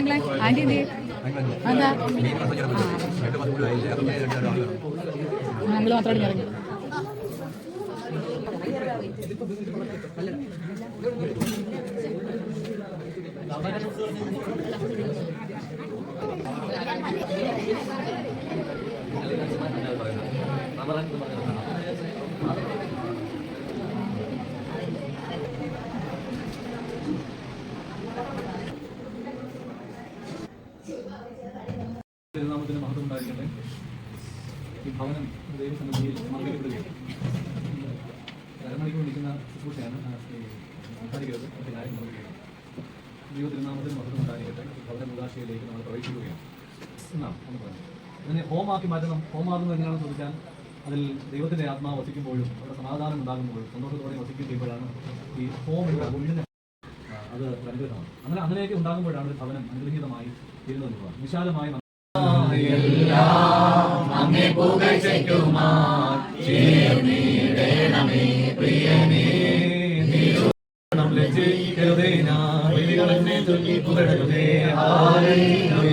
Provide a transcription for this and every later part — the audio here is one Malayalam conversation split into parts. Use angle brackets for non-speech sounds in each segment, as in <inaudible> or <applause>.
കൊച്ചങ്ങളെ ആന്റി എന്ത്? അതെന്താ? ഞങ്ങൾ മാത്രം ഇറങ്ങി. തിരുനാമത്തിന് മഹത്വം ഉണ്ടായിരിക്കട്ടെ ഈ ഭവനം ദൈവസന്നിധിയിൽ സമർപ്പിക്കപ്പെടുകയാണ് അരമണിക്കൂർ നിൽക്കുന്ന ശുശ്രൂഷയാണ് സംസാരിക്കുന്നത്. എല്ലാവരും കാര്യം പറയുകയാണ് ദൈവ തിരുനാമത്തിന് മഹത്വം ഉണ്ടായിരിക്കട്ടെ. ഭവന ഉദാശയിലേക്ക് നമ്മൾ പ്രവേശിക്കുകയാണ്. എന്നാണ് ഒന്ന് പറഞ്ഞു ഇതിനെ ഹോമാക്കി മാറ്റണം ഹോമാകുന്നത് എങ്ങനെയാണെന്ന് ചോദിച്ചാൽ അതിൽ ദൈവത്തിന്റെ ആത്മാവ് വസിക്കുമ്പോഴും അവിടെ സമാധാനം ഉണ്ടാകുമ്പോഴും സന്തോഷത്തോടെ വസിക്കുമ്പോഴാണ് ഈ ഹോം എന്ന ഉള്ളിനെ അത് അനുഗ്രഹമാണ്. അങ്ങനെ അങ്ങനെയൊക്കെ ഉണ്ടാകുമ്പോഴാണ് ഭവനം അനുഗ്രഹീതമായി തീരുന്നത് എന്നുള്ളതാണ്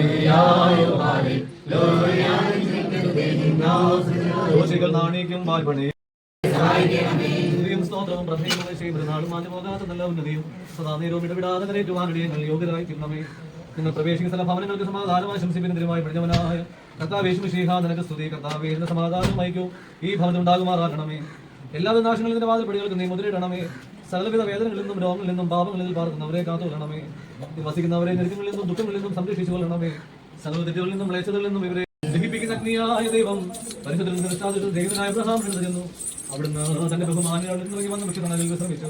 വിശാലമായി ദോഷികൾ നാണിക്കും വാൽപണി സ്തോത്രവും പ്രഭയും ചെയ്തിരുന്നാളും മാഞ്ഞു പോകാത്ത നല്ല ഉന്നതിയും സദാ നേരവും ഇടപെടാതെ കരേറ്റുവാനിടയും യോഗ്യരായി തീർന്നമേ നിങ്ങൾ പ്രവേശിക്കുന്ന സ്ഥല ഭവനങ്ങൾക്ക് സമാധാനം ആശംസിപ്പിനെതിരുമായി പിടിഞ്ഞവനായ കർത്താവേശുമിഷീഹ നിനക്ക് സ്തുതി. കർത്താവേ എന്ന സമാധാനം അയക്കൂ ഈ ഭവനം ഉണ്ടാകുമാറാക്കണമേ എല്ലാ നാശങ്ങളിൽ നിന്റെ വാതിൽപ്പടികൾക്ക് നീ മുദ്രയിടണമേ. സകലവിധ വേദനകളിൽ നിന്നും രോഗങ്ങളിൽ നിന്നും പാപങ്ങളിൽ പാർക്കുന്നവരെ കാത്തുകൊള്ളണമേ. വസിക്കുന്നവരെ ഞെരുക്കങ്ങളിൽ നിന്നും ദുഃഖങ്ങളിൽ നിന്നും സംരക്ഷിച്ചു കൊള്ളണമേ. സകല തെറ്റുകളിൽ നിന്നും ക്ലേശതകളിൽ നിന്നും ഇവരെ ദഹിപ്പിക്കുന്ന അഗ്നിയായ ദൈവം പരിശുദ്ധത്തിൽ നിഷ്ഠാതിട്ട് ദൈവനായ അബ്രഹാം ചെന്നു അവിടുന്ന് തന്റെ ബഹുമാനികളിൽ നിന്ന് വന്ന് വന്ന് വൃക്ഷങ്ങളിൽ വിശ്രമിച്ചു.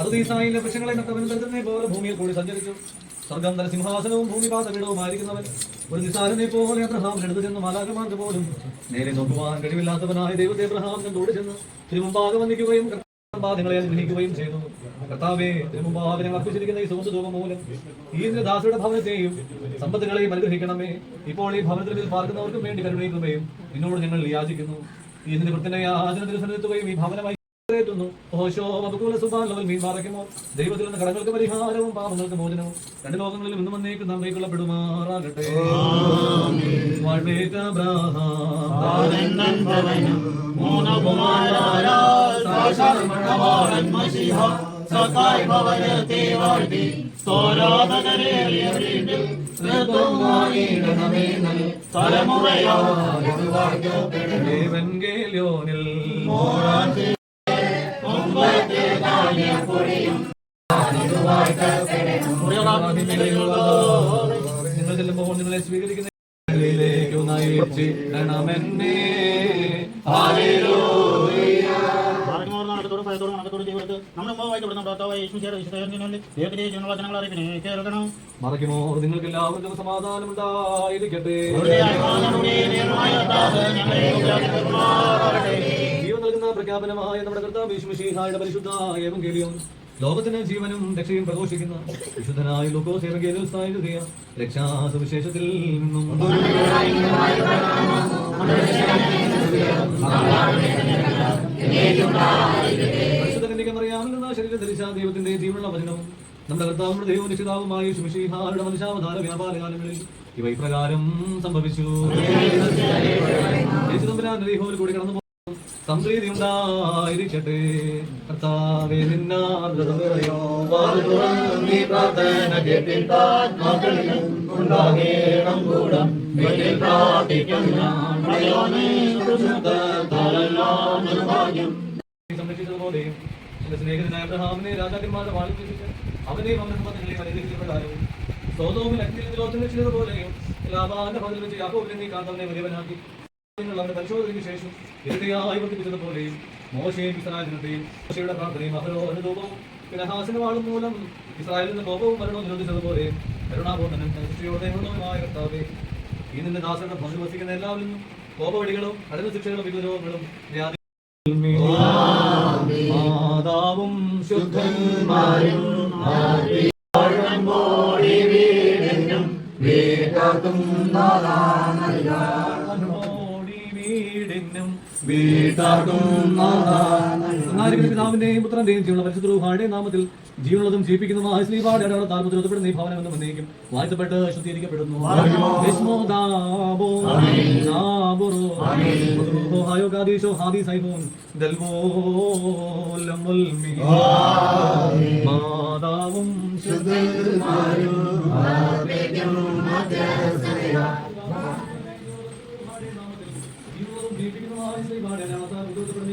അത് ഈസായിലെ വൃക്ഷങ്ങളെ നട്ടവനും തന്നെ പോലെ ഭൂമിയിൽ കൂടി സഞ്ചരിച്ചു. സ്വർഗം തല സിംഹാസനവും ഭൂമിപാതപീഠവുമായിരിക്കുന്നവൻ ഒരു നിസാരനെ പോലെ അബ്രഹാം എടുത്തു ചെന്ന് മാലാകമാർക്ക് പോലും. നേരെ നോക്കുവാൻ കഴിവില്ലാത്തവനായ ദൈവത്തെ അബ്രഹാം കണ്ടോട് ചെന്ന് തിരുമുമ്പാകെ വന്നിക്കുകയും ബാധങ്ങളെ അനുഗ്രഹിക്കുകയും ചെയ്തു കർത്താവേ തിരുമുമ്പാകെ അർപ്പിച്ചിരിക്കുന്ന ഈ സുഗന്ധ ധൂപം മൂലം ഈ ദാസയുടെ ഭവനത്തെയും സമ്പത്തുകളെയും അനുഗ്രഹിക്കണമേ. ഇപ്പോൾ ഈ ഭവനത്തിൽ പാർക്കുന്നവർക്കും വേണ്ടി കരുണയിക്കുകയും നിന്നോട് ഞങ്ങൾ യാചിക്കുന്നു. ആചരണത്തിൽ സന്നിധിക്കുകയും ഈ ഭവനമായി ുന്നു ഓശോ അപകൂല സുബാലവൽ മീൻ പാറയ്ക്കുമോ? ദൈവത്തിൽ നിന്ന് കടങ്ങൾക്ക് പരിഹാരവും പാപങ്ങൾക്ക് മോചനവും രണ്ട് ലോകങ്ങളിലും ഇന്നും വന്നേക്ക് നമ്മെ കൊള്ളപ്പെടുമാറാകട്ടെ. വാഴ്വേറ്റ ദേവൻഗേല്യോനിൽ നിങ്ങൾ ചെല്ലുമ്പോൾ നിങ്ങളെ സ്വീകരിക്കുന്ന ഭാഗ്യമോർ നടക്കത്തോടും ഭയത്തോടും കണക്കത്തോടും ചെയ്യരുത് നമ്മുടെ മുമ്പായിട്ട് വിടുന്ന ഭർത്താവായ യേശു ചേർ വിശുദ്ധീകരണങ്ങളിൽ ദൈവത്തിന്റെ ജീവനവചനങ്ങൾ അറിയിപ്പിനെ കേൾക്കണം മറയ്ക്കുമോ നിങ്ങൾക്ക് എല്ലാവർക്കും സമാധാനം ഉണ്ടായിരിക്കട്ടെ പ്രഖ്യാപനമായ നമ്മുടെ കർത്താവ് യേശുമിശിഹായുടെ പരിശുദ്ധ ഏവങ്കേലിയും ലോകത്തിന് ജീവനും രക്ഷയും പ്രഘോഷിക്കുന്ന വിശുദ്ധനായ ലൂക്കോസ് ഏവങ്കേലിയോസായ രക്ഷാ രക്ഷാസുവിശേഷത്തിൽ നിന്നും. പരിശുദ്ധനിക്കമറിയാമെന്ന ശരീരം ധരിച്ച ദൈവത്തിന്റെ ജീവനുള്ള വചനവും നമ്മുടെ കർത്താവും ദൈവവും രക്ഷിതാവുമായ യേശുമിശിഹായുടെ മനുഷ്യാവതാര വ്യാപാര കാലങ്ങളിൽ ഇവ ഇപ്രകാരം സംഭവിച്ചു. കൂടി കടന്നു സംപ്രീതി ഉണ്ടായിരിക്കട്ടെ കർത്താവേ നിന്നാർദ്രതയോ നീ പ്രാർത്ഥന കേട്ടിട്ടാത്മാക്കളിൽ ഉണ്ടാകേണം കൂടം. വീട്ടിൽ പ്രാർത്ഥിക്കുന്ന സംരക്ഷിച്ചതുപോലെയും എന്റെ സ്നേഹിതനായ അബ്രഹാമിനെ രാജാക്കന്മാരുടെ രക്ഷിച്ച് അവനെയും അവന്റെ സമ്പത്തുകളെയും അനുഗ്രഹിക്കപ്പെടാനും സ്വതവും അഗ്നിയിലോച്ചന ചെയ്തതുപോലെയും ലാഭാന്റെ ഭവനിൽ വെച്ച് യാക്കോബിനെ നീ കാത്തവനെ വലിയവനാക്കി. അവന്റെ പരിശോധനയ്ക്ക് ശേഷം ഇരട്ടിയായി വർദ്ധിപ്പിച്ചതുപോലെയും മോശയും ഇസ്രായേലിനെയും മോശയുടെ പ്രാർത്ഥനയും അഹരോധനവും പിന്നെ ഹാസനവാളും മൂലം ഇസ്രായേലിന്റെ കോപവും മരണവും നിരോധിച്ചതുപോലെ കരുണാബോധനും സൃഷ്ടിയോടെ കർത്താവെ ഈ നിന്റെ ദാസരുടെ ഭവനിൽ വസിക്കുന്ന എല്ലാവരും കോപവടികളും കഠിന ശിക്ഷകളും വ്യാധി മാതാവും ശുദ്ധന്മാരും പിതാവിന്റെയും പുത്രന്റെയും ജീവനുള്ള പരിശുദ്ധ നാമത്തിൽ ജീവനുള്ളതും ജീവിപ്പിക്കുന്നതുമായ ശ്രീപാട് അടയാളത്താൽ മുദ്രപ്പെടുന്ന ഈ ഭവനം എന്നും വാഴ്ത്തപ്പെട്ട് ശുദ്ധീകരിക്കപ്പെടുന്നു. ഹാദി മാതാവും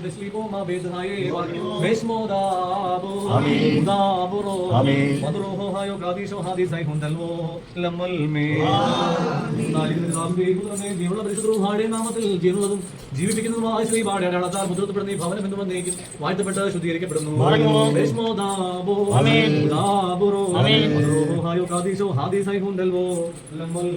അടയാളത്താൽ മുദ്രപ്പെടുന്ന ഈ ഭവനം എന്ന് വന്നേക്കും വാഴ്ത്തപ്പെട്ട് ശുദ്ധീകരിക്കപ്പെടുന്നു ഭേഷ്മോദാബോ ദാബുറോ മധുരോഹായോ കാദീശോ ഹാദി സൈഹുൻ ദൽവോ ലമ്മൽ നാമത്തിൽ ജീവനതും ജീവിപ്പിക്കുന്നതുമായ ശ്രീപാട് അടയാളത്താൽ മുദ്രപ്പെടുന്ന ഈ ഭവനം എന്ന് വന്നേക്കും വാഴ്ത്തപ്പെട്ട് ശുദ്ധീകരിക്കപ്പെടുന്നു ആമീൻ ദൽവോ ലമ്മൽ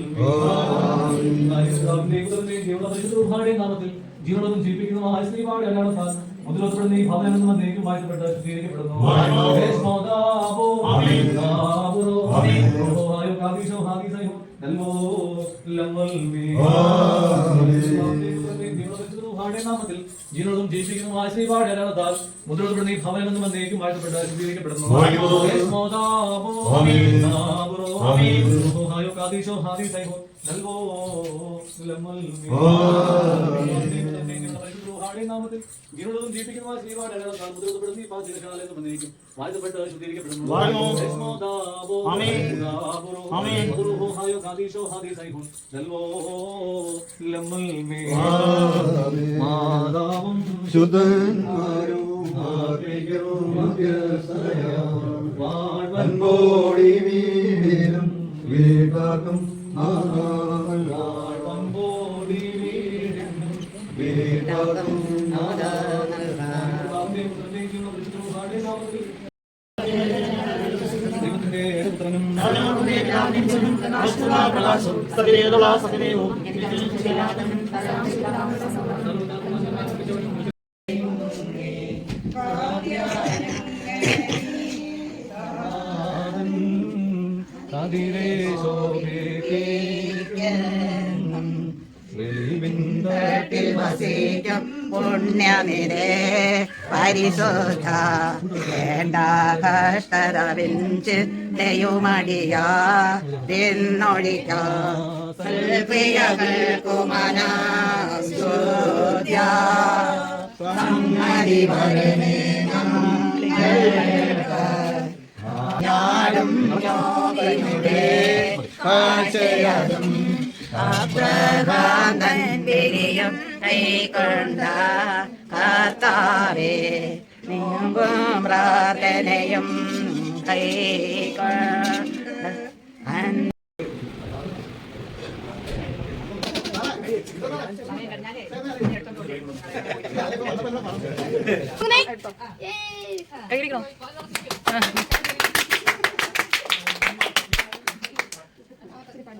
നാമത്തിൽ ജീവനതും ജീവിപ്പിക്കുന്നതുമായ ശ്രീപാട് അടയാളത്താൽ മുദ്രപ്പെടുന്ന ഈ ഭവനം എന്ന് വന്നേക്കും സ്വീകരിക്കപ്പെടുന്നു നാമത്തിൽ ജീവനതും ജീവിപ്പിക്കുന്നതുമായ ശ്രീപാട് അടയാളത്താൽ മുദ്രപ്പെടുന്ന ഈ എന്ന് വന്നേക്കും വാഴ്ത്തപ്പെട്ട് ശുദ്ധീകരിക്കപ്പെടുന്നു. ഭേഷ്മോദാബോ നാമത്തിൽ മധുരോഹായോ കാദീശോ ഹാദി സൈഹുൻ ദൽവോ ലമ്മൽ മാതാവും ശുദ്ധന്മാരും ആർക്കും മധ്യസ്ഥയോ വാഴ്വൻ അൻപോടി വീടും സകലേതുള്ള സകലേവും കതിരേ ശോഭേ വെളിവിന്ദ ത്തിൽ വസിക്കും പുണ്യനിരേ പരിശുദ്ധ വേണ്ട കഷ്ടത വിഞ്ചിതയുമടിയാ സൽപ്രിയകൾക്കുമനാസ്തുത്യ സമ്മതി ഞാനും കാഴ്ചയതും അബ്രഹാമൻ വിരിയും കൈകൊണ്ട കർത്താവേ നീങ്കും പ്രാർത്ഥനയും കൈകൊണ്ട കൈ <laughs>